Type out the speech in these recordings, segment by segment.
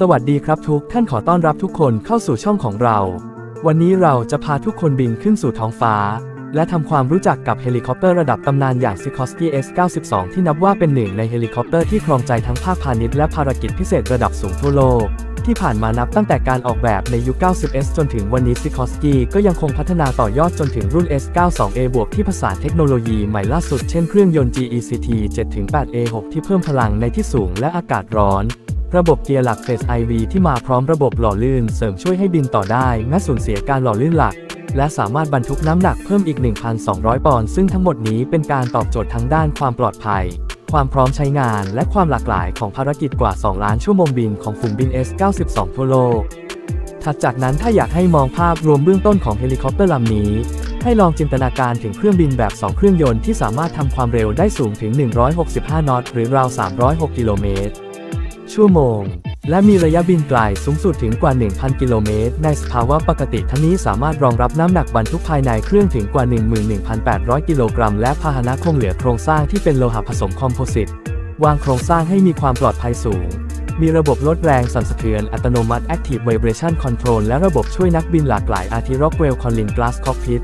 สวัสดีครับทุกท่านขอต้อนรับทุกคนเข้าสู่ช่องของเรา วันนี้เราจะพาทุกคนบินขึ้นสู่ท้องฟ้า และทำความรู้จักกับเฮลิคอปเตอร์ระดับตำนานอย่าง Sikorsky S-92 ที่นับว่าเป็นหนึ่งในเฮลิคอปเตอร์ที่ครองใจทั้งภาคพาณิชย์และภารกิจพิเศษระดับสูงทั่วโลก ที่ผ่านมานับตั้งแต่การออกแบบในยุค 90S จนถึงวันนี้ Sikorsky ก็ยังคงพัฒนาต่อยอดจนถึงรุ่น S92A บวกที่ผสานเทคโนโลยีใหม่ล่าสุดเช่นเครื่องยนต์ GECT 7-8A6 ที่เพิ่มพลังในที่สูงและอากาศร้อน ระบบเกียร์หลัก Phase IV ที่มาพร้อมระบบหล่อลื่นเสริมช่วยให้บินต่อได้แม้สูญเสียการหล่อลื่นหลัก และสามารถบรรทุกน้ำหนักเพิ่มอีก 1,200 ปอนด์ซึ่งทั้งหมดนี้เป็นการตอบโจทย์ทั้งด้านความปลอดภัย ความพร้อมใช้งานและความหลากหลายของภารกิจกว่า 2 ล้านชั่วโมงบินของฝูงบิน S92 ทั่วโลกถัดจากนั้นถ้าอยากให้มองภาพรวมเบื้องต้นของเฮลิคอปเตอร์ลำนี้ ให้ลองจินตนาการถึงเครื่องบินแบบ 2 เครื่องยนต์ที่สามารถทำความเร็วได้สูงถึง 165 นอตหรือราว 306 กิโลเมตร ชั่วโมง และมีระยะบินไกลสูงสุดถึงกว่า 1,000 กิโลเมตร ในสภาวะปกติทั้งนี้สามารถรองรับน้ำหนักบรรทุกภายในเครื่องถึงกว่า 11,800 กิโลกรัม และพาหนะคงเหลือโครงสร้างที่เป็นโลหะผสมคอมโพสิต วางโครงสร้างให้มีความปลอดภัยสูง มีระบบลดแรงสั่นสะเทือนอัตโนมัติ Active Vibration Control และระบบช่วยนักบินหลากหลายอาทิ Rockwell Collins Glass Cockpit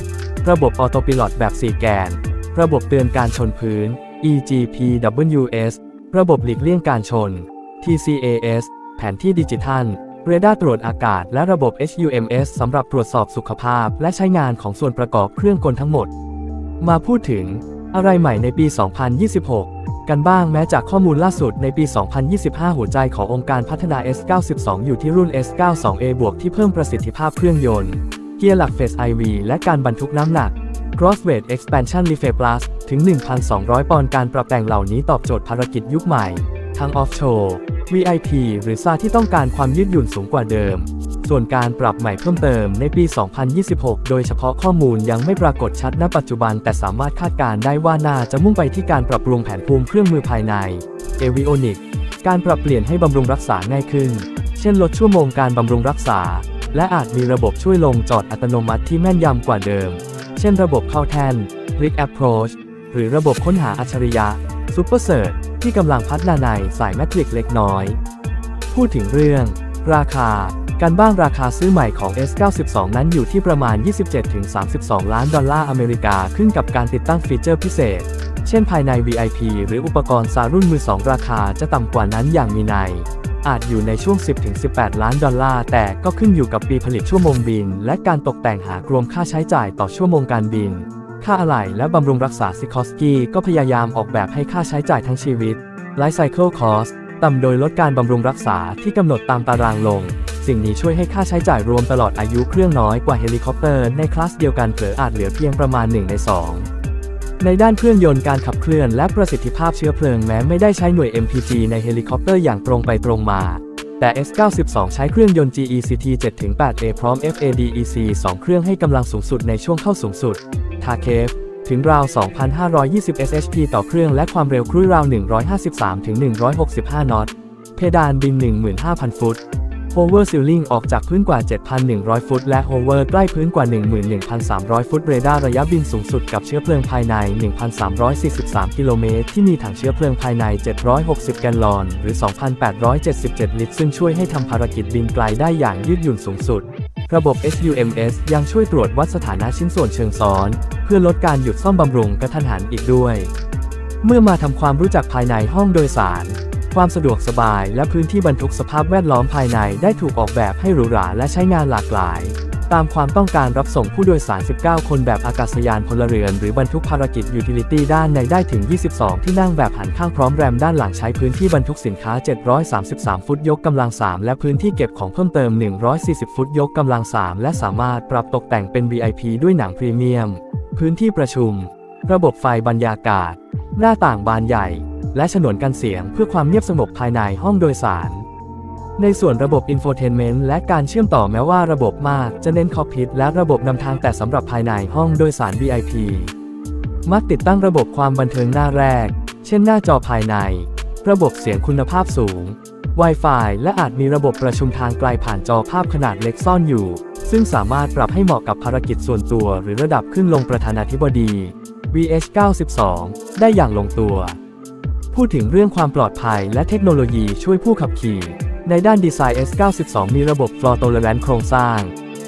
ระบบออโตปิลอตแบบ 4 แกน ระบบเตือนการชนพื้น EGPWS ระบบหลีกเลี่ยงการชน TCAS แผนที่ดิจิทัล เรดาร์ตรวจอากาศและระบบ HUMS สำหรับตรวจสอบสุขภาพ และใช้งานของส่วนประกอบเครื่องกลทั้งหมด มาพูดถึงอะไรใหม่ในปี 2026 กันบ้างแม้จากข้อมูลล่าสุดในปี 2025 หัวใจขององค์การพัฒนา S92 อยู่ที่รุ่น S92A บวกที่เพิ่มประสิทธิภาพเครื่องยนต์ เกียร์หลัก Phase IV และการบรรทุกน้ำหนัก Cross Weight Expansion Lift Plus ถึง 1,200 ปอนด์การปรับแต่งเหล่านี้ตอบโจทย์ภารกิจยุคใหม่ ทั้ง Offshore VIP หรือซาที่ต้องการความยืดหยุ่นสูงกว่าเดิม ส่วนการปรับใหม่เพิ่มเติมในปี 2026 โดยเฉพาะข้อมูลยังไม่ปรากฏชัดณปัจจุบัน แต่สามารถคาดการณ์ได้ว่าน่าจะมุ่งไปที่การปรับปรุงแผนภูมิเครื่องมือภายใน Avionic การปรับเปลี่ยนให้บำรุงรักษาง่ายขึ้น เช่นลดชั่วโมงการบำรุงรักษา และอาจมีระบบช่วยลงจอดอัตโนมัติที่แม่นยำกว่าเดิม เช่นระบบเข้าแทน Rig Approach หรือระบบค้นหาอัจฉริยะ Super Search ที่กำลังพัฒนาในสายแมทริกเล็กน้อย พูดถึงเรื่อง ราคา การบ้างราคาซื้อใหม่ของ S92 นั้นอยู่ที่ประมาณ 27-32 ล้านดอลลาร์อเมริกาขึ้นกับการติดตั้งฟีเจอร์พิเศษ เช่นภายใน VIP หรืออุปกรณ์ซารุ่นมือ 2 ราคาจะต่ำกว่านั้นอย่างมีในอาจอยู่ในช่วง 10-18 ล้านดอลลาร์ แต่ก็ขึ้นอยู่กับปีผลิตชั่วโมงบิน และการตกแต่งหากรวมค่าใช้จ่ายต่อชั่วโมงการบิน ค่าอะไหล่และบำรุงรักษาซิคอสกี้ก็พยายามออกแบบให้ค่าใช้จ่ายทั้งชีวิต Life Cycle Cost ต่ำโดยลดการบำรุงรักษาที่กำหนดตามตารางลง สิ่งนี้ช่วยให้ค่าใช้จ่ายรวมตลอดอายุเครื่องน้อยกว่าเฮลิคอปเตอร์ในคลาสเดียวกันเผลออาจเหลือเพียงประมาณ 1 ใน 2ในด้านเครื่องยนต์การขับเคลื่อนและประสิทธิภาพเชื้อเพลิงแม้ไม่ได้ใช้หน่วย MPG ในเฮลิคอปเตอร์อย่างตรงไปตรงมา แต่ S92 ใช้เครื่องยนต์ GECT 7-8A พร้อม FADEC 2 เครื่องให้กำลังสูงสุดในช่วงเข้าสูงสุด ทาเคฟถึงราว 2,520 shp ต่อเครื่องและความเร็วครุ่ยราว 153-165 นอต เพดานบิน 15,000 ฟุต Hover Ceiling ออกจากพื้นกว่า 7,100 ฟุต และ Hover ใกล้พื้นกว่า 11,300 ฟุต เรดาร์ระยะบินสูงสุดกับเชื้อเพลิงภายใน 1,343 กิโลเมตร ที่มีถังเชื้อเพลิงภายใน 760 แกลลอน หรือ 2,877 ลิตร ซึ่งช่วยให้ทำภารกิจบินไกลได้อย่างยืดหยุ่นสูงสุด ระบบ SUMS ยังช่วยตรวจวัดสถานะชิ้นส่วนเชิงซ้อน เพื่อลดการหยุดซ่อมบำรุงกระทันหันอีกด้วย เมื่อมาทำความรู้จักภายในห้องโดยสาร ความสะดวกสบายและพื้นที่บรรทุกสภาพแวดล้อมภายในได้ถูกออกแบบให้หรูหราและใช้งานหลากหลาย ตามความต้องการรับส่งผู้โดยสาร 19 คนแบบอากาศยานพลเรือน หรือบรรทุกภารกิจยูทิลิตี้ด้านในได้ถึง 22 ที่นั่งแบบหันข้างพร้อมแรมด้านหลังใช้พื้นที่บรรทุกสินค้า 733 ฟุตยกกำลัง 3 และพื้นที่เก็บของเพิ่มเติม 140 ฟุตยกกำลัง 3 และสามารถปรับตกแต่งเป็น VIP ด้วยหนังพรีเมียม พื้นที่ประชุม ระบบไฟบรรยากาศ หน้าต่างบานใหญ่ และฉนวนกันเสียงเพื่อความเงียบสงบภายในห้องโดยสาร ในส่วนระบบอินโฟเทนเมนต์และการเชื่อมต่อแม้ว่าระบบมากจะเน้นคอพิทและระบบนำทางแต่สำหรับภายในห้องโดยสาร VIP มักติดตั้งระบบความบันเทิงหน้าแรก เช่นหน้าจอภายใน ระบบเสียงคุณภาพสูง Wi-Fi และอาจมีระบบประชุมทางไกลผ่านจอภาพขนาดเล็กซ่อนอยู่ ซึ่งสามารถปรับให้เหมาะกับภารกิจส่วนตัวหรือระดับขึ้นลงประธานาธิบดี VH92 ได้อย่างลงตัว พูดถึงเรื่องความปลอดภัยและเทคโนโลยีช่วยผู้ขับขี่ ในด้านดีไซน์ S92 มีระบบ Floor Tolerance โครงสร้าง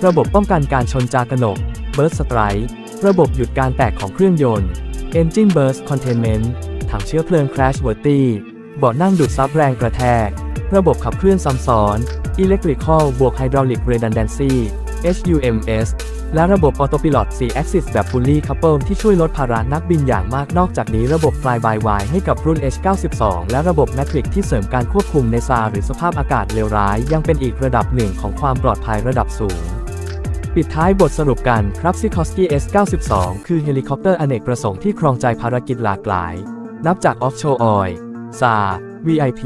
ระบบป้องกันการชนจากระหนก Burst Strike ระบบหยุดการแตกของเครื่องยนต์ Engine Burst Containment ถังเชื้อเพลิง Crash Worthy เบาะนั่งดูดซับแรงกระแทก ระบบขับเคลื่อนซ้ำซ้อน Electrical บวก Hydraulic Redundancy HUMS และระบบ Autopilot 4 Axis แบบ Fully Coupled ที่ช่วยลดภาระนักบินอย่างมากนอกจากนี้ระบบ Fly by Wire ให้กับรุ่น H92 และระบบ Matrix ที่เสริมการควบคุมในซาหรือสภาพอากาศเลวร้าย ยังเป็นอีกระดับหนึ่งของความปลอดภัยระดับสูงปิดท้ายบทสรุปกันครับ Sikorsky S92 คือเฮลิคอปเตอร์อเนกประสงค์ที่ครองใจภารกิจหลากหลาย นับจาก Offshore Oil SAR VIP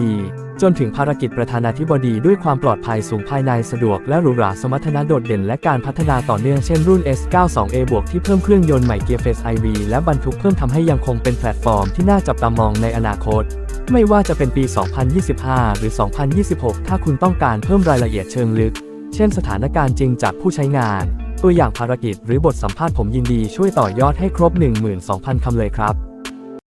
จนถึงภารกิจประธานาธิบดีด้วยความปลอดภัยสูงภายในสะดวกและหรูหราสมรรถนะโดดเด่นและการพัฒนาต่อเนื่องเช่นรุ่น S92A บวกที่เพิ่มเครื่องยนต์ใหม่เกียร์เฟส IV และบรรทุกเพิ่มทำให้ยังคงเป็นแพลตฟอร์มที่น่าจับตามองในอนาคตไม่ว่าจะเป็นปี 2025 หรือ 2026 ถ้าคุณต้องการเพิ่มรายละเอียดเชิงลึก เช่นสถานการณ์จริงจากผู้ใช้งาน ตัวอย่างภารกิจหรือบทสัมภาษณ์ผมยินดีช่วยต่อยอดให้ครบ 12,000 คำเลยครับ